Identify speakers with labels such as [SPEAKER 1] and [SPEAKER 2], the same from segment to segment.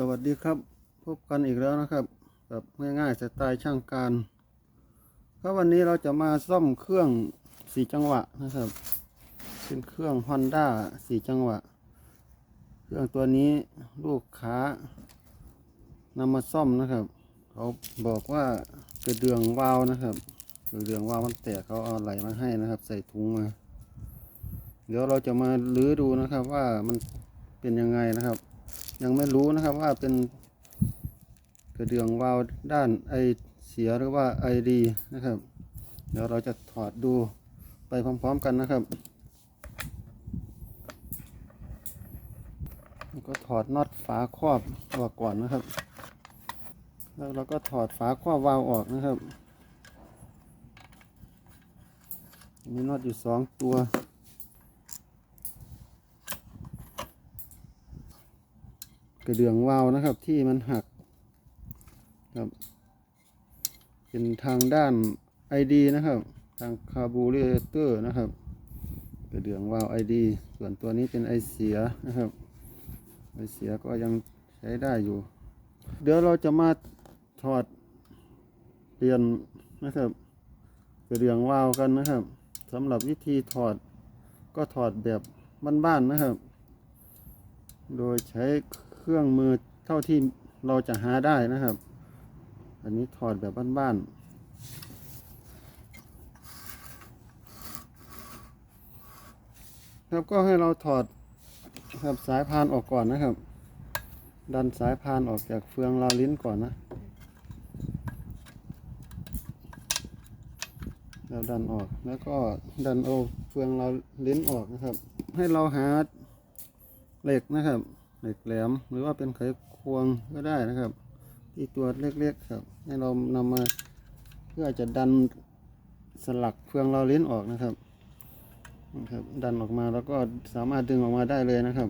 [SPEAKER 1] สวัสดีครับ พบกันอีกแล้วนะครับแบบง่ายๆสไตล์ช่างการก็วันนี้เราจะมาซ่อมเครื่องสี่จังหวะนะครับเป็นเครื่อง Honda สี่จังหวะ เครื่องตัวนี้ลูกค้านำมาซ่อมนะครับ เขาบอกว่ากระเดืองวาวนะครับกระเดืองวาวมันแตกเขาเอาอะไรมาให้นะครับ ใส่ถุงมา เดี๋ยวเราจะมาลื้อดูนะครับว่ามันเป็นยังไงนะครับ ยังไม่รู้นะครับว่าเป็นกระเดื่องวาล์วด้านไอเสียหรือว่าไอดีนะครับ เดี๋ยวเราจะถอดดูไปพร้อมๆกันนะครับก็ถอดน็อตฝาครอบออกก่อนนะครับ แล้วเราก็ถอดฝาครอบวาล์วออกนะครับ มีน็อตอยู่สองตัว ระเดื่องวาวนะครับ ที่มันหักครับ เป็นทางด้าน ID นะครับ ทางคาบูเรเตอร์นะครับ กระเดื่องวาว ID ส่วนตัวนี้เป็นไอเสียนะครับไอเสียก็ยังใช้ได้อยู่ เดี๋ยวเราจะมาถอดเปลี่ยนนะครับกระเดื่องวาวกันนะครับสำหรับวิธีถอดก็ถอดแบบบ้านๆนะครับ โดยใช้เค ครื่องมือเท่าที่เราจะหาได้นะครับ อันนี้ถอดแบบบ้านๆครับก็ให้เราถอดครับสายพานออกก่อนนะครับ ดันสายพานออกจากเฟืองราวลิ้นก่อนนะแล้วดันออกแล้วก็ดันเอาเฟืองราวลิ้นออกนะครับ ให้เราหาเหล็กนะครับ เหล็กแหลมหรือว่าเป็นไขควงก็ได้นะครับ ที่ตัวเล็กๆครับ ให้เรานำมาเพื่อจะดันสลักเฟืองเราลิ้นออกนะครับนะครับ ดันออกมาแล้วก็สามารถดึงออกมาได้เลยนะครับ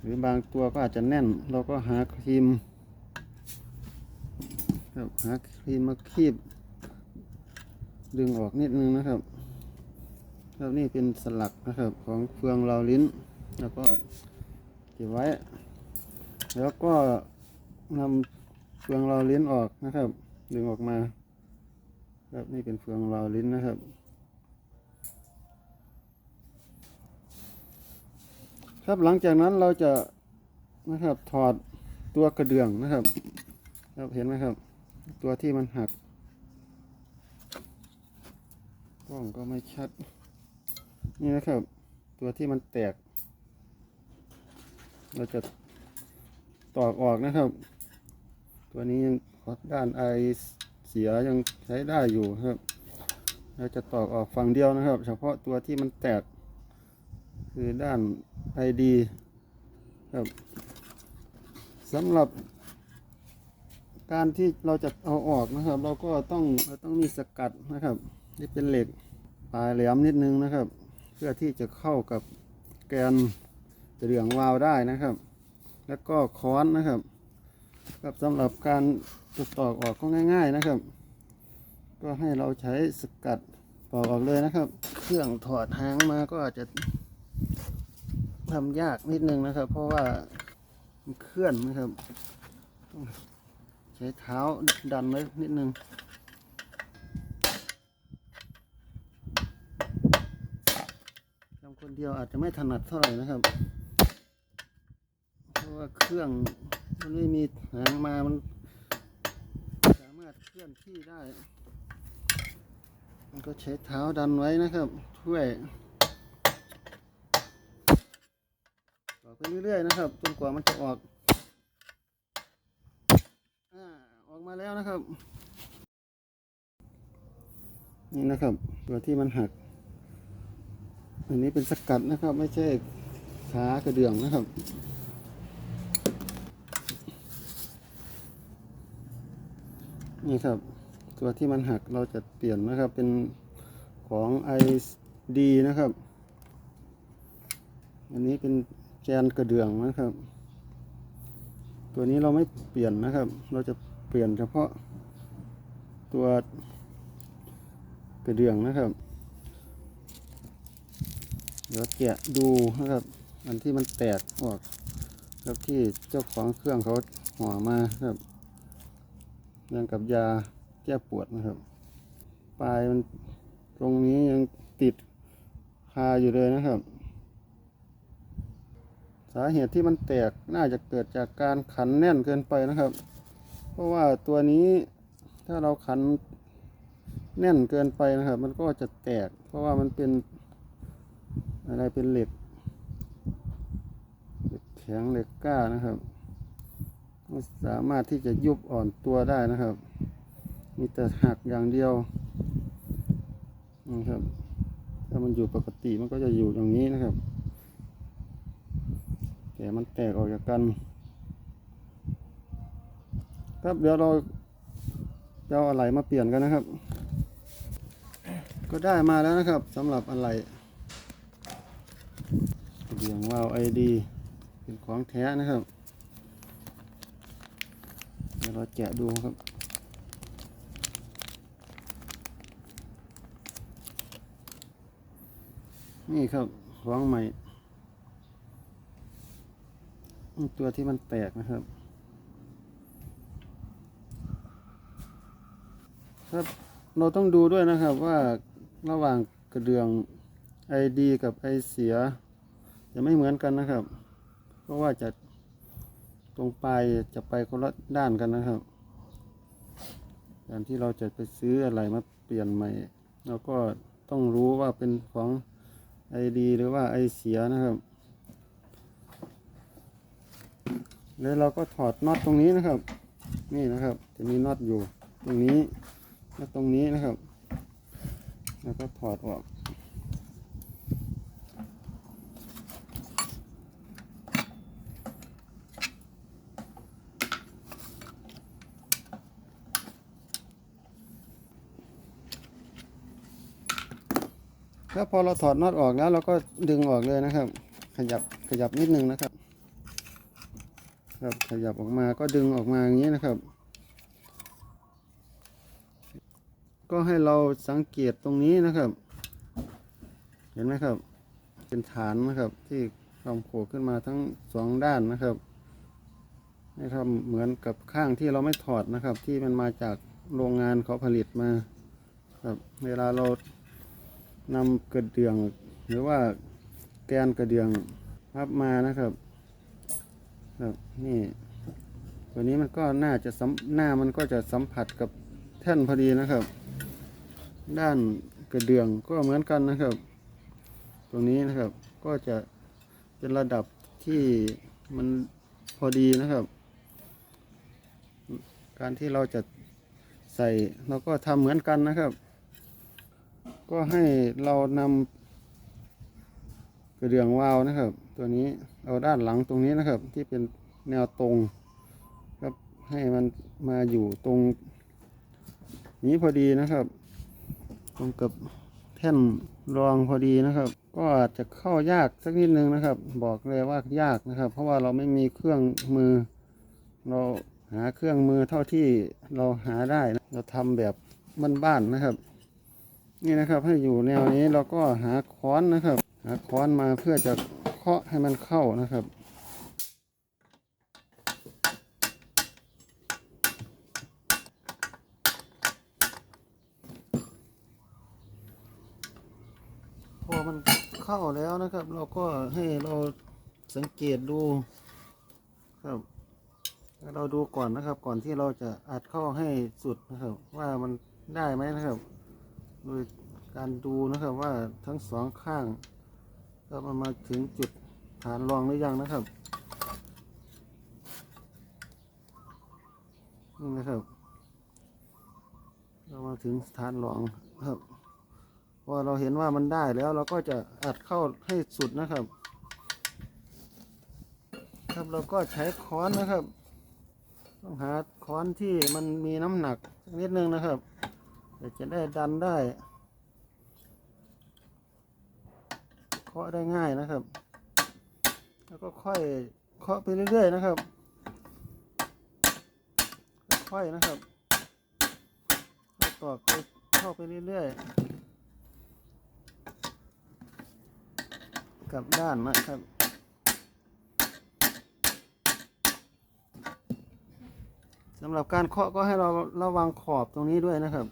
[SPEAKER 1] หรือบางตัวก็อาจจะแน่น เราก็หาครีมครับหาครีมมาคีบ ดึงออกนิดนึงนะครับครับนี่เป็นสลักนะครับของเฟืองเราลิ้น แล้วก็ ก็บไว้ แล้วก็นำเฟืองราลิ้นออกนะครับ ดึงออกมา ครับนี่เป็นเฟืองราลิ้นนะครับ ครับหลังจากนั้นเราจะนะครับถอดตัวกระเดื่องนะครับ ครับเห็นไหมครับ ตัวที่มันหักกล้องก็ไม่ชัด นี่นะครับ ตัวที่มันแตก เราจะตอกออกนะครับ ตัวนี้ยังด้านไอเสียยังใช้ได้อยู่ครับ เราจะตอกออกฝั่งเดียวนะครับ เฉพาะตัวที่มันแตก คือด้านไอดีครับสำหรับ การที่เราจะเอาออกนะครับ เราก็ต้องเราต้องมีสกัดนะครับที่เป็นเหล็กปลายแหลมนิดนึงนะครับ เพื่อที่จะเข้ากับแกน เหลืองวาล์วได้นะครับ แล้วก็ค้อนนะครับครับสำหรับการจะตอกออกก็ง่าย ๆนะครับ ก็ให้เราใช้สกัดตอกออกเลยนะครับ เครื่องถอดหางมาก็อาจจะทำยากนิดนึงนะครับ เพราะว่ามันเคลื่อนนะครับใช้เท้าดันไว้นิดนึงทำคนเดียวอาจจะไม่ถนัดเท่าไหร่นะครับ ว่าเครื่องมันไม่มีหางมา มันสามารถเคลื่อนที่ได้ มันก็ใช้เท้าดันไว้นะครับ ช่วยต่อไปเรื่อยๆนะครับจนกว่ามันจะออกอาออกมาแล้วนะครับ นี่นะครับตัวที่มันหัก อันนี้เป็นสกัดนะครับ ไม่ใช่ขากระเดื่องนะครับ นี่ครับ ตัวที่มันหักเราจะเปลี่ยนนะครับ เป็นของ ID นะครับ อันนี้เป็นแกนกระเดื่องนะครับ ตัวนี้เราไม่เปลี่ยนนะครับ เราจะเปลี่ยนเฉพาะตัวกระเดื่องนะครับ เดี๋ยวแกะดูนะครับ อันที่มันแตกออกครับที่เจ้าของเครื่องเขาห่อมาครับ ยังกับยาแก้ปวดนะครับ ปลายมันตรงนี้ยังติดคาอยู่เลยนะครับ สาเหตุที่มันแตกน่าจะเกิดจากการขันแน่นเกินไปนะครับ เพราะว่าตัวนี้ถ้าเราขันแน่นเกินไปนะครับ มันก็จะแตก เพราะว่ามันเป็นอะไรเป็นเหล็กเหล็กแข็งเหล็กกล้านะครับ มันสามารถที่จะยุบอ่อนตัวได้นะครับ มีแต่หักอย่างเดียวนะครับ ถ้ามันอยู่ปกติมันก็จะอยู่อย่างนี้นะครับ แต่มันแตกออกจากกัน ครับเดี๋ยวเราจะเอาอะไรมาเปลี่ยนกันนะครับ ก็ได้มาแล้วนะครับสำหรับอะไรเบี่ยงวาวไอดีเป็นของแท้นะครับ ดี๋ยวเราแกะดูครับ นี่ครับของใหม่ ตัวที่มันแตกนะครับ ครับเราต้องดูด้วยนะครับว่าระหว่างกระเดืองไอดีกับไอเสีย จะไม่เหมือนกันนะครับ เพราะว่าจะ รงปลายจะไปคนละด้านกันนะครับการที่เราจะไปซื้ออะไรมาเปลี่ยนใหม่ เราก็ต้องรู้ว่าเป็นของไอดีหรือว่าไอเสียนะครับ แล้วเราก็ถอดน็อตตรงนี้นะครับ นี่นะครับ จะมีน็อตอยู่ตรงนี้และตรงนี้นะครับ แล้วก็ถอดออก ครับพอเราถอดน็อตออกแล้วเราก็ดึงออกเลยนะครับ ขยับขยับนิดนึงนะครับครับขยับออกมาก็ดึงออกมาอย่างนี้นะครับ ก็ให้เราสังเกตตรงนี้นะครับ เห็นไหมครับ เป็นฐานนะครับ ที่ทำโผล่ขึ้นมาทั้งสองด้านนะครับให้ทำเหมือนกับข้างที่เราไม่ถอดนะครับ ที่มันมาจากโรงงานเขาผลิตมา ครับ เวลาเรา นำกระเดื่อง หรือว่าแกนกระเดื่องพับมานะครับครับนี่ตัวนี้มันก็น่าจะสัมหน้ามันก็จะสัมผัสกับแท่นพอดีนะครับ ด้านกระเดื่องก็เหมือนกันนะครับ ตรงนี้นะครับก็จะเป็นระดับที่มันพอดีนะครับ การที่เราจะใส่เราก็ทำเหมือนกันนะครับ ก็ให้เรานำกระเดื่องวาวนะครับ ตัวนี้เอาด้านหลังตรงนี้นะครับ ที่เป็นแนวตรงครับให้มันมาอยู่ตรง นี้พอดีนะครับ ตรงกับแท่นรองพอดีนะครับ ก็อาจจะเข้ายากสักนิดนึงนะครับ บอกเลยว่ายากนะครับ เพราะว่าเราไม่มีเครื่องมือ เราหาเครื่องมือเท่าที่เราหาได้นะเราทำแบบบ้านๆนะครับ นี่นะครับให้อยู่แนวนี้เราก็หาค้อนนะครับ หาค้อนมาเพื่อจะเคาะให้มันเข้านะครับ พอมันเข้าแล้วนะครับ เราก็ให้เราสังเกตดูครับเราดูก่อนนะครับ ก่อนที่เราจะอัดเข้าให้สุดนะครับ ว่ามันได้ไหมนะครับ โดยการดูนะครับว่าทั้งสองข้างก็มันมาถึงจุดฐานรองหรือยังนะครับนี่นะครับเรามาถึงฐานรองครับพอเราเห็นว่ามันได้แล้วเราก็จะอัดเข้าให้สุดนะครับ ครับเราก็ใช้ค้อนนะครับ ต้องหาค้อนที่มันมีน้ำหนักสักนิดนึงนะครับ เดี๋ยวจะได้ดันได้เคาะได้ง่ายนะครับ แล้วก็ค่อยเคาะไปเรื่อยๆนะครับ ค่อยๆนะครับตอกไปเข้าไปเรื่อยๆ กับด้านนะครับสำหรับการเคาะก็ให้เราระวังขอบตรงนี้ด้วยนะครับ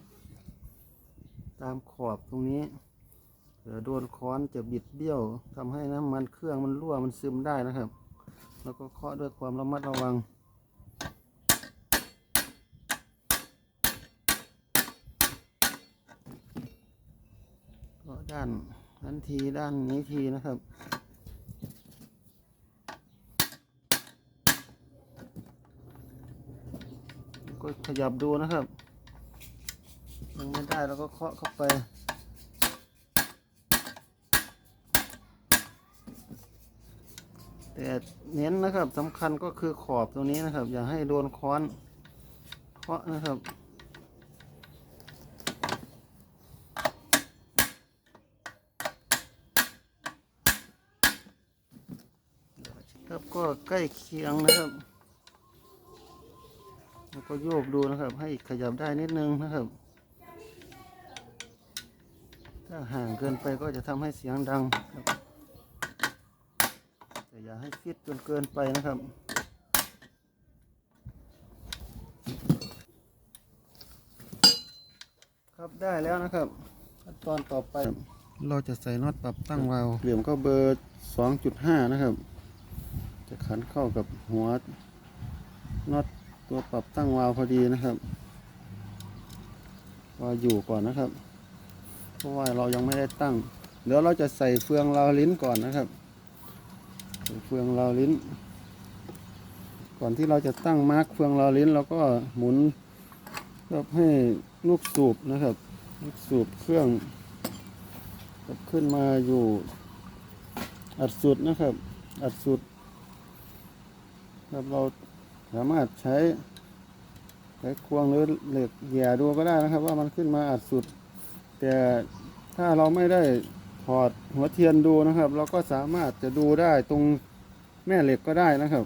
[SPEAKER 1] ตามขอบตรงนี้เผื่อโดนค้อนจะบิดเบี้ยวทำให้น้ำมันเครื่องมันรั่วมันซึมได้นะครับ แล้วก็เคาะด้วยความระมัดระวังก็ด้านนั้นทีด้านนี้ทีนะครับก็ขยับดูนะครับ ไม่ได้เราก็เคาะเข้าไป แต่เน้นนะครับสำคัญก็คือขอบตรงนี้นะครับ อย่าให้โดนค้อนเคาะนะครับครับก็ใกล้เคียงนะครับแล้วก็โยกดูนะครับ ให้ขยับได้นิดนึงนะครับ ถ้าห่างเกินไปก็จะทำให้เสียงดังครับแต่อย่าให้ฟิตจนเกินไปนะครับ ครับได้แล้วนะครับ ขั้นตอนต่อไป เราจะใส่น็อตปรับตั้งวาล์วเหลี่ยมก็เบอร์ 2.5 นะครับ จะขันเข้ากับหัวน็อตตัวปรับตั้งวาล์วพอดีนะครับวาล์วอยู่ก่อนนะครับ เพราะว่าเรายังไม่ได้ตั้ง เดี๋ยวเราจะใส่เฟืองราวลิ้นก่อนนะครับใส่เฟืองราวลิ้น ก่อนที่เราจะตั้งมาร์กเฟืองราวลิ้นเราก็หมุนเพื่อให้ลูกสูบนะครับ ลูกสูบเครื่องขึ้นมาอยู่อัดสุดนะครับ อัดสุดครับเราสามารถใช้ใช้ควงหรือเหล็กแหย่ดูก็ได้นะครับ ว่ามันขึ้นมาอัดสุด แต่ถ้าเราไม่ได้ถอดหัวเทียนดูนะครับ เราก็สามารถจะดูได้ตรงแม่เหล็กก็ได้นะครับ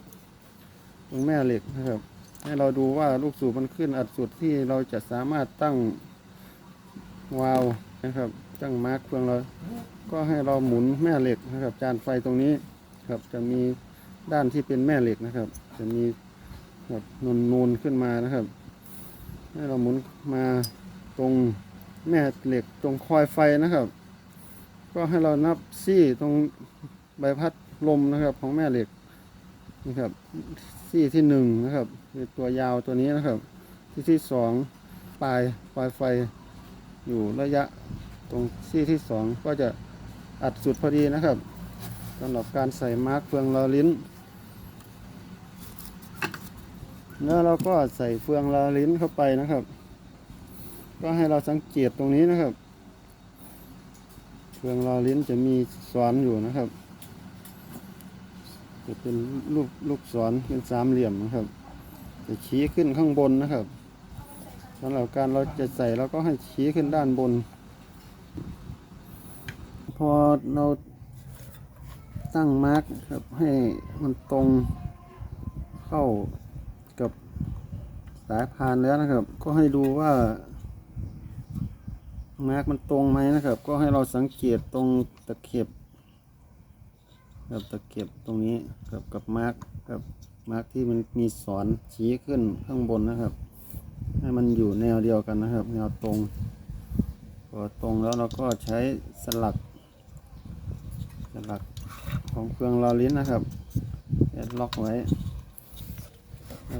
[SPEAKER 1] ตรงแม่เหล็กนะครับ ให้เราดูว่าลูกสูบมันขึ้นอัดสุดที่เราจะสามารถตั้งวาล์วนะครับ ตั้งมาร์กเฟืองเราก็ให้เราหมุนแม่เหล็กนะครับ จานไฟตรงนี้ครับจะมีด้านที่เป็นแม่เหล็กนะครับ จะมีแบบนูนนูนๆขึ้นมานะครับ ให้เราหมุนมาตรง แม่เหล็กตรงคอยไฟนะครับ ก็ให้เรานับซี่ตรงใบพัดลมนะครับของแม่เหล็กนี่ครับซี่ที่หนึ่งนะครับคือตัวยาวตัวนี้นะครับที่ที่สองปลายปลายไฟอยู่ระยะตรงซี่ที่สองก็จะอัดสุดพอดีนะครับสำหรับการใส่มาร์กเฟืองลอลิ้น แล้วเราก็ใส่เฟืองลอลิ้นเข้าไปนะครับ ก็ให้เราสังเกตตรงนี้นะครับเฟืองลอลิ้นจะมีสอนอยู่นะครับ จะเป็นลูกลูกศรเป็นสามเหลี่ยมนะครับ จะชี้ขึ้นข้างบนนะครับสำหรับการเราจะใส่เราก็ให้ชี้ขึ้นด้านบน พอเราตั้งมาร์กครับให้มันตรงเข้ากับสายพานแล้วนะครับ ก็ให้ดูว่า มาร์กมันตรงไหมนะครับ ก็ให้เราสังเกตตรงตะเข็บกับตะเข็บตรงนี้กับกับมาร์กกับมาร์กที่มันมีสอนชี้ขึ้นข้างบนนะครับ ให้มันอยู่แนวเดียวกันนะครับ แนวตรงพอตรงแล้วเราก็ใช้สลัก สลักของเฟืองลอลิ้นนะครับแอดล็อกไว้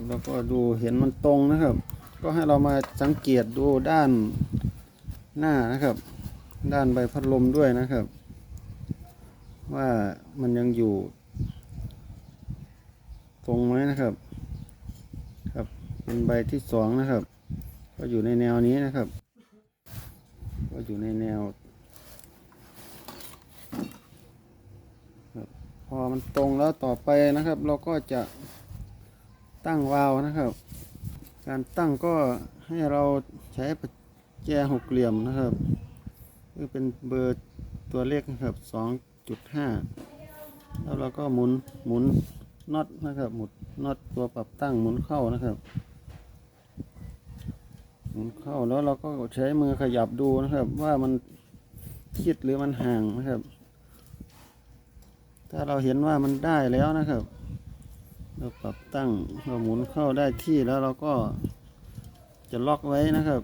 [SPEAKER 1] แล้วก็ดูเห็นมันตรงนะครับ ก็ให้เรามาสังเกตดูด้าน หน้านะครับ ด้านใบพัดลมด้วยนะครับ ว่ามันยังอยู่ตรงไหมนะครับ ครับเป็นใบที่สองนะครับ ก็อยู่ในแนวนี้นะครับ ก็อยู่ในแนวพอมันตรงแล้วต่อไปนะครับ เราก็จะตั้งวาล์วนะครับ การตั้งก็ให้เราใช้ประ แจหกเหลี่ยมนะครับคือเป็นเบอร์ตัวเลขนะครับสองจุดห้าแล้วเราก็หมุนหมุนน็อตนะครับ หมุนน็อตตัวปรับตั้งหมุนเข้านะครับ หมุนเข้าแล้วเราก็ใช้มือขยับดูนะครับ ว่ามันคิดหรือมันห่างนะครับ ถ้าเราเห็นว่ามันได้แล้วนะครับ เราปรับตั้งเราหมุนเข้าได้ที่แล้วเราก็จะล็อกไว้นะครับ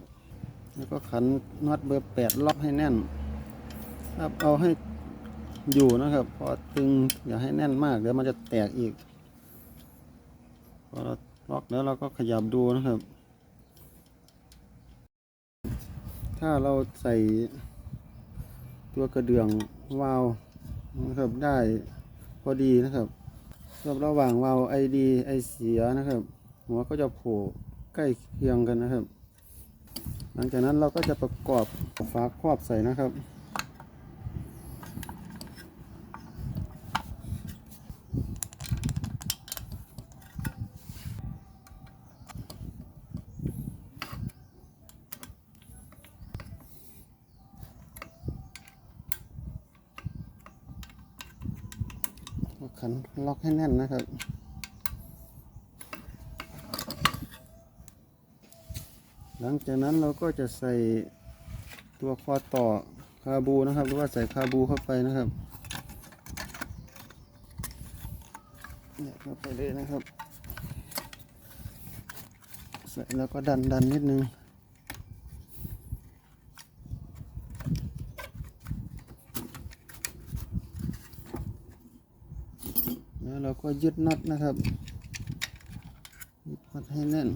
[SPEAKER 1] แล้วก็ขันน็อตเบอร์แปดล็อกให้แน่นครับเอาให้อยู่นะครับ พอตึงอย่าให้แน่นมากเดี๋ยวมันจะแตกอีก พอเราล็อกแล้วเราก็ขยับดูนะครับ ถ้าเราใส่ตัวกระเดื่องวาล์วนะครับได้พอดีนะครับสำหรับระหว่างวาล์วไอดีไอเสียนะครับ หัวก็จะโผล่ใกล้เคียงกันนะครับ หลังจากนั้นเราก็จะประกอบฝาครอบใส่นะครับ ขันล็อกให้แน่นนะครับ หลังจากนั้นเราก็จะใส่ตัวคอต่อคาบูนะครับ หรือว่าใส่คาบูเข้าไปนะครับเนี่ยเข้าไปเลยนะครับ ใส่แล้วก็ดันดันนิดนึงแล้วเราก็ยึดน็อตนะครับยึดน็อตให้แน่น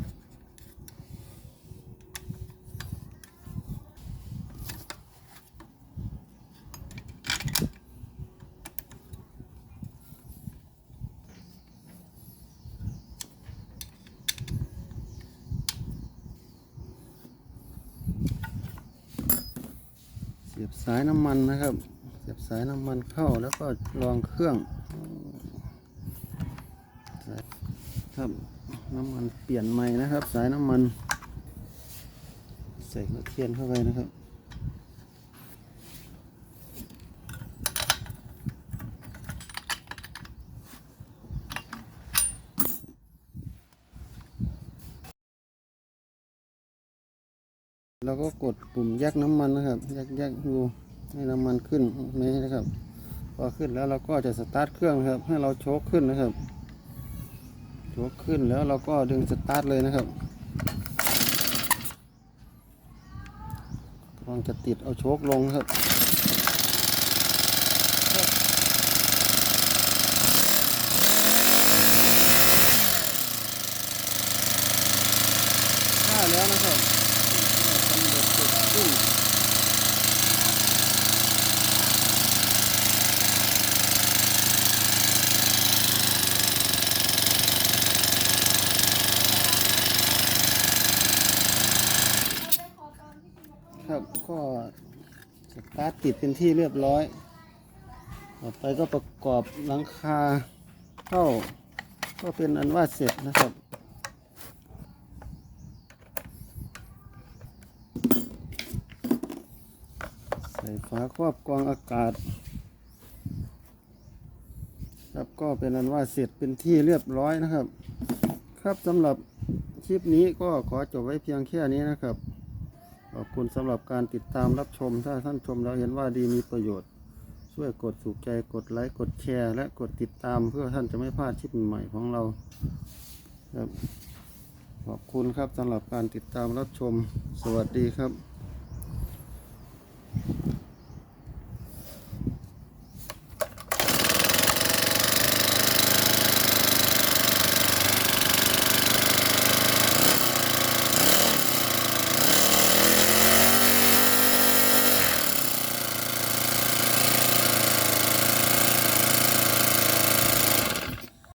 [SPEAKER 1] สียบสายน้ำมันนะครับ เสียบสายน้ำมันเข้าแล้วก็ลองเครื่องครับน้ำมันเปลี่ยนใหม่นะครับ สายน้ำมัน ใส่หัวเทียนเข้าไปนะครับ เราก็กด ปุ่มแยกน้ำมันนะครับแยกแยกดูให้น้ำมันขึ้นนี้นะครับ พอขึ้นแล้วเราก็จะสตาร์ทเครื่องครับ ให้เราโชกขึ้นนะครับโชกขึ้นแล้วเราก็ดึงสตาร์ทเลยนะครับกำลังจะติดเอาโชกลงครับ ได้แล้วนะครับสำเร็จเสร็จสิ้น ครับก็สตาร์ทติดเป็นที่เรียบร้อย ต่อไปก็ประกอบหลังคาเข้า ก็เป็นอันว่าเสร็จนะครับใส่ฝาครอบกรองอากาศ ครับก็เป็นอันว่าเสร็จเป็นที่เรียบร้อยนะครับ ครับสำหรับคลิปนี้ก็ขอจบไว้เพียงแค่นี้นะครับ ขอบคุณสำหรับการติดตามรับชม ถ้าท่านชมแล้วเห็นว่าดีมีประโยชน์ ช่วยกดถูกใจกดไลค์กดแชร์ และกดติดตามเพื่อท่านจะไม่พลาดชิปใหม่ของเราครับขอบคุณครับสำหรับการติดตามรับชม สวัสดีครับ